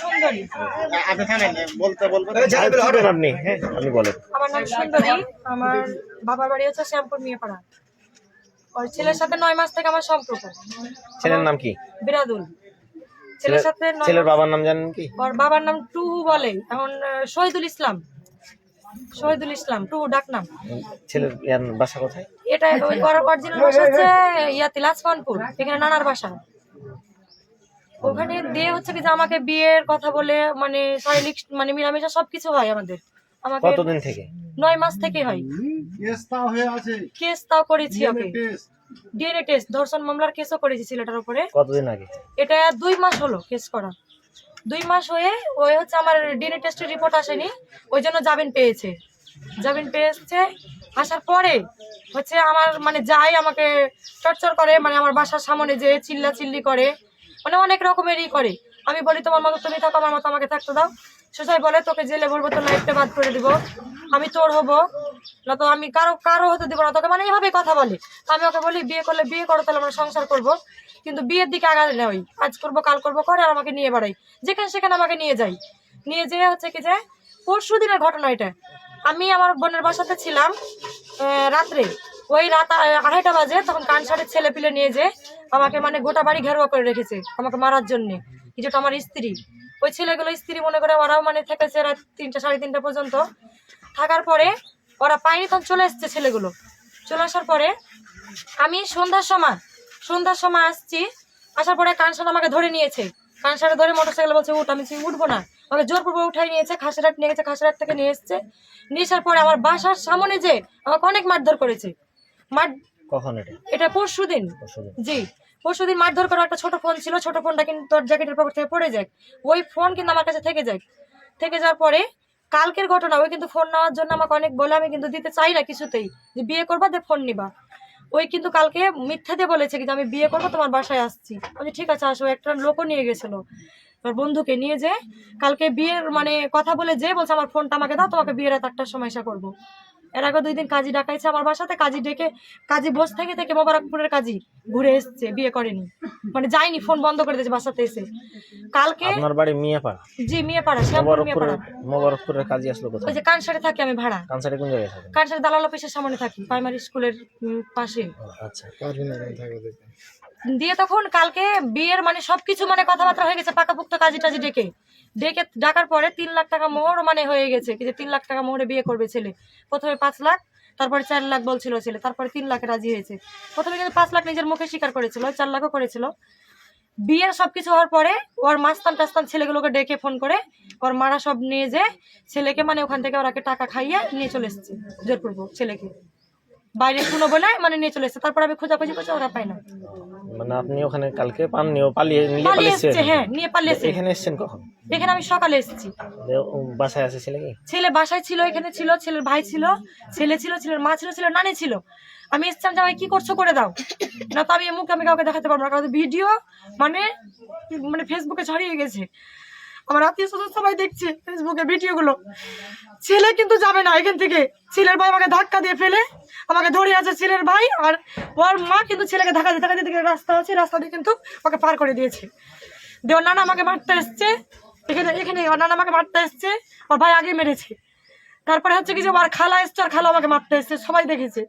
সুন্দরী। আপনি থামেন বলতে বলবেন আপনি হ্যাঁ আপনি বলেন। আমার নাম সুন্দরী আমার বাবার বাড়ি হচ্ছে শ্যামপুর মিয়াপাড়া। ওর ছেলের সাথে নয় মাস থেকে আমার সম্পর্ক। ছেলের নাম কি? বিরাদুল। ছেলের সাথে ছেলের বাবার নাম জানেন কি? ওর বাবার নাম টুহু বলে এখন শহীদুল ইসলাম। শহীদুল ইসলাম টুহু ডাক নাম। ছেলের বাসা কোথায়? এটা ওই অরিজিনাল বাসা হচ্ছে ইয়াতে লাজপানপুর এখানে নানার বাসা। ওখানে দিয়ে হচ্ছে কি যে আমাকে বিয়ের কথা বলে মানে শারীরিক মানে মিলামেশা সবকিছু হয় আমাদের। আমাকে কতদিন থেকে? নয় মাস থেকে হয়। কেসটাও হয়ে আছে। কেস তাও করেছি ওকে। টেস্ট ডিএনএ টেস্ট ধর্ষণ মামলার কেসও করেছি ছেলেটার উপরে। কতদিন আগে? এটা দুই মাস হলো কেস করা দুই মাস হয়ে ওই হচ্ছে আমার ডিএনএ টেস্টের রিপোর্ট আসেনি ওই জন্য জামিন পেয়েছে। জামিন পেয়েছে আসার পরে হচ্ছে আমার মানে যাই আমাকে টর্চার করে মানে আমার বাসার সামনে যে চিল্লা চিল্লি করে মানে অনেক রকমেরই করে। আমি বলি, তোমার মতো তুমি থাকো, আমার মতো আমাকে থাকতে দাও। সোসাই বলে, তোকে জেলে ভরবো, তোর লাইফটা বাদ করে দিব। আমি তোর হব, না তো আমি কারও কারও হতে দিব না তোকে। মানে এইভাবে কথা বলে। আমি ওকে বলি, বিয়ে করলে বিয়ে করো, তাহলে আমরা সংসার করব। কিন্তু বিয়ের দিকে আগালে না ওই, আজ করব, কাল করব করে আর আমাকে নিয়ে বেড়াই। যেখানে সেখানে আমাকে নিয়ে যাই। নিয়ে যেয়ে হচ্ছে কি যে পরশু দিনের ঘটনা এটা। আমি আমার বোনের বাসাতে ছিলাম রাত্রে। ওই রাত আড়াইটা বাজে, তখন কানসারের ছেলে পিলে নিয়ে যে আমাকে মানে গোটা বাড়ি ঘেরুয়া করে রেখেছে আমাকে মারার জন্য। কিছুটা আমার স্ত্রী। ওই ছেলেগুলো স্ত্রী মনে করে ওরাও মানে থেকেছে রাত তিনটা, সাড়ে তিনটা পর্যন্ত। থাকার পরে ওরা পায়নি তখন চলে এসছে ছেলেগুলো। চলে আসার পরে আমি সন্ধ্যার সময় সন্ধ্যার সময় আসছি, আসার পরে কানসার আমাকে ধরে নিয়েছে। কানসারে ধরে মোটরসাইকেল বলছে, উঠ, আমি উঠবো না। আমাকে জোরপূর্বক উঠাই নিয়েছে খাসিরাট নিয়ে গেছে খাসিরাট থেকে নিয়ে এসছে। নিয়ে আসার পরে আমার বাসার সামনে যে আমাকে অনেক মারধর করেছে। মার কখন এটা? এটা পরশু দিন পরশুদিন। জি পরশুদিন মারধর করা একটা ছোট ফোন ছিল ছোট ফোনটা কিন্তু তোর জ্যাকেটের পকেট থেকে পড়ে যায়। ওই ফোন কিন্তু আমার কাছে থেকে যায়। থেকে যাওয়ার পরে কালকের ঘটনা ওই কিন্তু ফোন নেওয়ার জন্য আমাকে অনেক বলে আমি কিন্তু দিতে চাই না কিছুতেই যে বিয়ে করবা দিয়ে ফোন নিবা। ওই কিন্তু কালকে মিথ্যা দিয়ে বলেছে কিন্তু আমি বিয়ে করব তোমার বাসায় আসছি। আমি ঠিক আছে আসো। একটা লোকও নিয়ে গেছিল। আমার বন্ধুকে নিয়ে যে কালকে বিয়ের মানে কথা বলে যে বলছে আমার ফোনটা আমাকে দাও তোমাকে বিয়ের রাত আটটার সময় এসে করব। এর আগে দুই দিন কাজী ডাকাইছে আমার বাসাতে কাজী ডেকে কাজী বস থেকে থেকে মোবারকপুরের কাজী ঘুরে এসছে বিয়ে করেনি। মানে যায়নি ফোন বন্ধ করে দিয়েছে বাসাতে এসে। কালকে আপনার বাড়ি মিয়াপাড়া? জি মেয়েপাড়া শ্যামপুর মেয়েপাড়া। মোবারকপুরের মোবারকপুরের কাজে আসলো ওই কোথায় যে কানসারে থাকি আমি ভাড়া। কানসারে কোন জায়গায় থাকেন? কানসারে দালাল অফিসের সামনে থাকি প্রাইমারি স্কুলের পাশে। আচ্ছা। দিয়ে তখন কালকে বিয়ের মানে সবকিছু মানে কথাবার্তা হয়ে গেছে পাকাপুক্ত কাজী টাজি ডেকে। ডেকে ডাকার পরে তিন লাখ টাকা মোহর মানে হয়ে গেছে যে তিন লাখ টাকা মোহরে বিয়ে করবে ছেলে। প্রথমে পাঁচ লাখ, তারপরে চার লাখ বলছিল ছেলে, তারপরে তিন লাখে রাজি হয়েছে। প্রথমে কিন্তু পাঁচ লাখ নিজের মুখে স্বীকার করেছিল চার লাখও করেছিল। বিয়ের সবকিছু হওয়ার পরে ওর মাস্তান টাস্তান ছেলেগুলোকে ডেকে ফোন করে ওর মারা সব নিয়ে যে ছেলেকে মানে ওখান থেকে ওরাকে টাকা খাইয়ে নিয়ে চলে এসছে, জোরপূর্বক ছেলেকে। বাইরে শুনো বলে মানে নিয়ে চলে এসছে, তারপর আমি খোঁজাখুঁজি করছি, ওরা পাই না। মানে আপনি ওখানে কালকে পাননি নিয়ে পালিয়ে নিয়ে পালিয়ে পালিয়েছে এসছে হ্যাঁ নিয়ে পালিয়েছে এখানে এসেছেন কখন? এখানে আমি সকালে এসেছি। যে ও বাসায় আছে ছেলে কি? ছেলে বাসায় ছিল এখানে ছিল ছেলের ভাই ছিল ছেলে ছিল ছেলের মা ছিল ছেলের নানি ছিল। আমি এসেছিলাম যে আমাকে কি করছ করে দাও। না তো আমি এই মুখে আমি কাউকে দেখাতে পারব না কারণ ভিডিও মানে মানে ফেসবুকে ছড়িয়ে গেছে। আমার আত্মীয় স্বজন সবাই দেখছে ফেসবুকে ভিডিওগুলো ছেলে কিন্তু যাবে না এখান থেকে। ছেলের ভাই আমাকে ধাক্কা দিয়ে ফেলে। আমাকে ধরে আছে ছেলের ভাই আর ওর মা কিন্তু ছেলেকে ধাক্কা দিয়ে ধাক্কা দিয়ে রাস্তা আছে। রাস্তা দিয়ে কিন্তু ওকে পার করে দিয়েছে। দিয়ে ওর নানা আমাকে মারতে এসছে। এখানে এখানে ওর নানা আমাকে মারতে এসছে। ওর ভাই আগে মেরেছে। তারপরে হচ্ছে কি যে আমার খালা এসছে আর খালা আমাকে মারতে এসছে। সবাই দেখেছে।